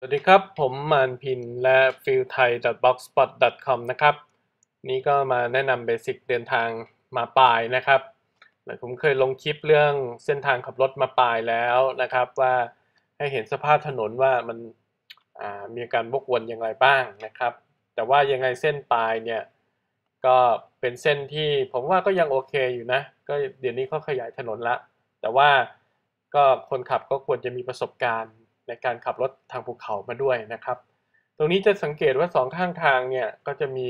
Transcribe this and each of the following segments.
สวัสดีครับ ผมมานพินและ f i l t h a i b l o g s p o t c o m นะครับ นี่ก็มาแนะนำเบสิกเดินทางมาปลายนะครับผมเคยลงคลิปเรื่องเส้นทางขับรถมาปลายแล้วนะครับ ว่าให้เห็นสภาพถนนว่ามันมีการวกวนอย่างไรบ้างนะครับ แต่ว่ายังไงเส้นปลายเนี่ย ก็เป็นเส้นที่ผมว่าก็ยังโอเคอยู่นะ ก็เดี๋ยวนี้เขาขยายถนนละ แต่ว่าก็คนขับก็ควรจะมีประสบการณ์ ในการขับรถทางภูเขามาด้วยนะครับ ตรงนี้จะสังเกตว่าสองข้างทางเนี่ยก็จะมี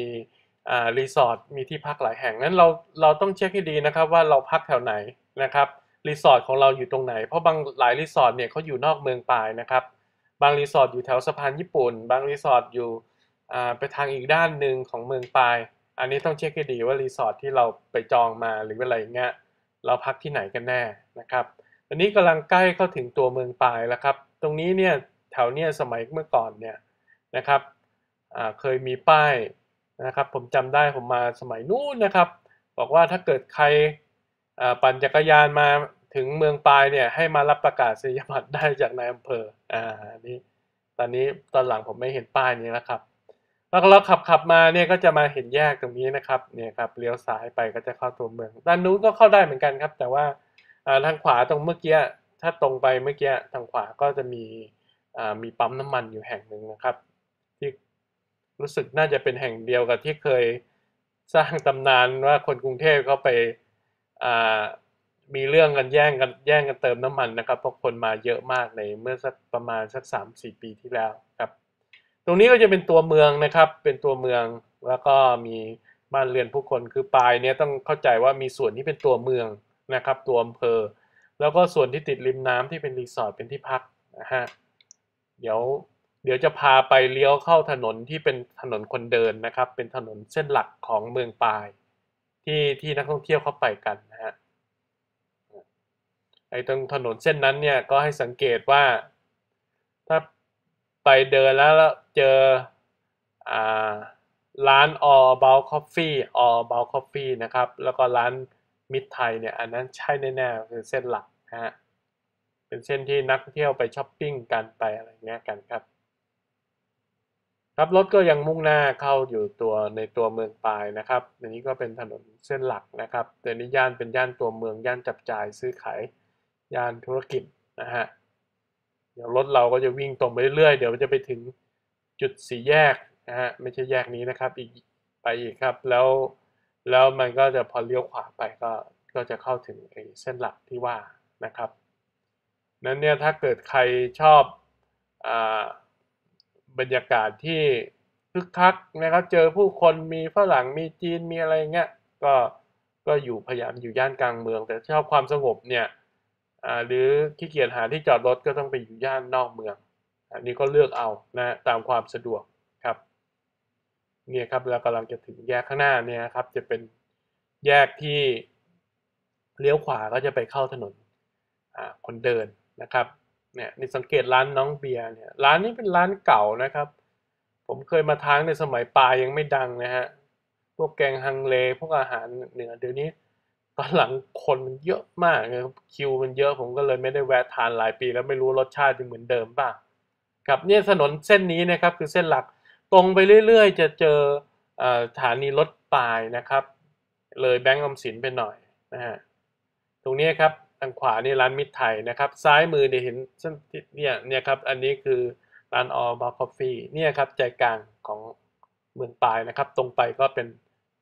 รีสอร์ทมีที่พักหลายแห่งนั้นเราเราต้องเช็คให้ดีนะครับว่าเราพักแถวไหนนะครับรีสอร์ทของเราอยู่ตรงไหน เพราะบางหลายรีสอร์ทเนี่ยเขาอยู่นอกเมืองปลายนะครับ บางรีสอร์ทอยู่แถวสะพานญี่ปุ่น บางรีสอร์ทอยู่ไปทางอีกด้านหนึ่งของเมืองปลาย อันนี้ต้องเช็คให้ดีว่ารีสอร์ทที่เราไปจองมาหรืออะไรเงี้ยเราพักที่ไหนกันแน่นะครับอันนี้กำลังใกล้เข้าถึงตัวเมืองปลายแล้วครับ ตรงนี้เนี่ยแถวเนี้ยสมัยเมื่อก่อนเนี่ยนะครับเคยมีป้ายนะครับ ผมจำได้ผมมาสมัยนู้นนะครับ บอกว่าถ้าเกิดใครปั่นจักรยานมาถึงเมืองปลายเนี่ยให้มารับประกาศนียบัตรได้จากนายอำเภออ่านี่ตอนนี้ตอนหลังผมไม่เห็นป้ายนี้แล้วครับแล้วเราขับขับมาเนี่ยก็จะมาเห็นแยกตรงนี้นะครับเนี่ยครับเลี้ยวซ้ายไปก็จะเข้าตัวเมือง ด้านนู้นก็เข้าได้เหมือนกันครับ แต่ว่าทางขวาตรงเมื่อกี้ ถ้าตรงไปเมื่อกี้ทางขวาก็จะมีมีปั๊มน้ำมันอยู่แห่งหนึ่งนะครับ ที่รู้สึกน่าจะเป็นแห่งเดียวกับที่เคยสร้างตำนานว่าคนกรุงเทพเขาไปมีเรื่องกันแย่งกันแย่งกันเติมน้ำมันนะครับเพราะคนมาเยอะมากในเมื่อสักประมาณสักสามสี่ปีที่แล้วครับ ตรงนี้ก็จะเป็นตัวเมืองนะครับ เป็นตัวเมืองแล้วก็มีบ้านเรือนผู้คนคือปลายเนี้ยต้องเข้าใจว่ามีส่วนที่เป็นตัวเมืองนะครับ ตัวอำเภอ แล้วก็ส่วนที่ติดริมน้ำที่เป็นรีสอร์ทเป็นที่พักนะฮะเดี๋ยวเดี๋ยวจะพาไปเลี้ยวเข้าถนนที่เป็นถนนคนเดินนะครับ เป็นถนนเส้นหลักของเมืองปาย ที่ที่นักท่องเที่ยวเข้าไปกันนะฮะไอ้ตรงถนนเส้นนั้นเนี่ยก็ให้สังเกตว่า ถ้าไปเดินแล้วเจออ่าร้าน all about coffee all about coffee นะครับ แล้วก็ร้าน มิตรไทยเนี่ยอันนั้นใช่แน่ๆคือเส้นหลักนะฮะเป็นเส้นที่นักเที่ยวไปช้อปปิ้งกันไปอะไรเงี้ยกันครับ ครับรถก็ยังมุ่งหน้าเข้าอยู่ตัวในตัวเมืองปลายนะครับอันนี้ก็เป็นถนนเส้นหลักนะครับแต่นี้ย่านเป็นย่านตัวเมืองย่านจับจ่ายซื้อขายย่านธุรกิจนะฮะเดี๋ยวรถเราก็จะวิ่งตรงไปเรื่อยๆเดี๋ยวจะไปถึงจุดสี่แยกนะฮะไม่ใช่แยกนี้นะครับอีกไปอีกครับแล้ว แล้วมันก็จะพอเลี้ยวขวาไปก็ก็จะเข้าถึงไอ้เส้นหลักที่ว่านะครับนั้นเนี่ยถ้าเกิดใครชอบอบรรยากาศที่คึกคักนะครับเจอผู้คนมีฝรั่งมีจีนมีอะไรเงี้ยก็ก็อยู่พยายามอยู่ย่านกลางเมือง แต่ชอบความสงบเนี่ยหรือขี้เกียจหาที่จอดรถก็ต้องไปอยู่ย่านนอกเมือง อันนี้ก็เลือกเอานะตามความสะดวก เนี่ยครับเรากำลังจะถึงแยกข้างหน้าเนี่ยครับจะเป็นแยกที่เลี้ยวขวาก็จะไปเข้าถนนคนเดินนะครับเนี่ยนี่สังเกตร้านน้องเบียร์เนี่ยร้านนี้เป็นร้านเก่านะครับ ผมเคยมาทางในสมัยปลายยังไม่ดังนะฮะพวกแกงฮังเลพวกอาหารเหนือเดี๋ยวนี้ตอนหลังคนมันเยอะมากนะครับคิวมันเยอะผมก็เลยไม่ได้แวะทานหลายปี แล้วไม่รู้รสชาติจะเหมือนเดิมป่ะครับเนี่ยถนนเส้นนี้นะครับคือเส้นหลัก ตรงไปเรื่อยๆ จะเจอสถานีรถปลายนะครับ เลยแบงก์อมสินไปหน่อยนะฮะตรงนี้ครับทางขวานี่ร้านมิตรไทยนะครับ ซ้ายมือเนี่ยเห็นเนี่ยเนี่ยครับอันนี้คือร้านออบาคอฟฟี่เนี่ยครับใจกลางของเมืองปายนะครับ ตรงไปก็เป็น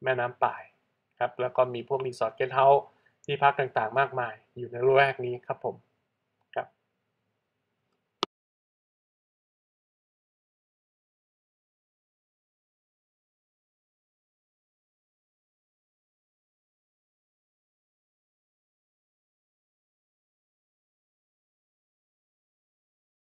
แม่น้ำปายครับแล้วก็มีพวกรีสอร์ทเกสต์เฮาส์ที่พักต่างๆ มากมาย อยู่ในละแวกนี้ครับผม